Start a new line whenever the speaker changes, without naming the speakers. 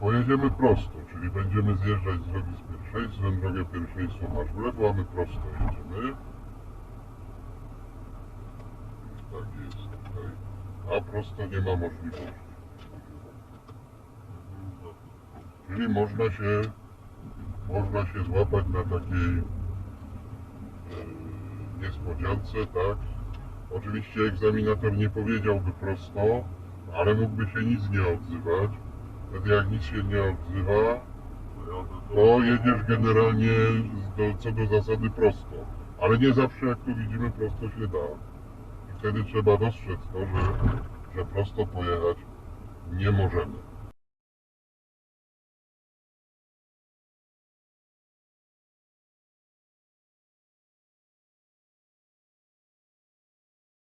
Pojedziemy prosto, czyli będziemy zjeżdżać z drogi z pierwszeństwem, drogę pierwszeństwo masz w lewo, a my prosto jedziemy. Tak jest tutaj. A prosto nie ma możliwości. Czyli można się, można się złapać na takiej e, niespodziance, tak? Oczywiście egzaminator nie powiedziałby prosto, ale mógłby się nic nie odzywać. Wtedy jak nic się nie odzywa, to jedziesz generalnie do, co do zasady prosto. Ale nie zawsze jak tu widzimy prosto się da. I wtedy trzeba dostrzec to, że, że prosto pojechać nie możemy.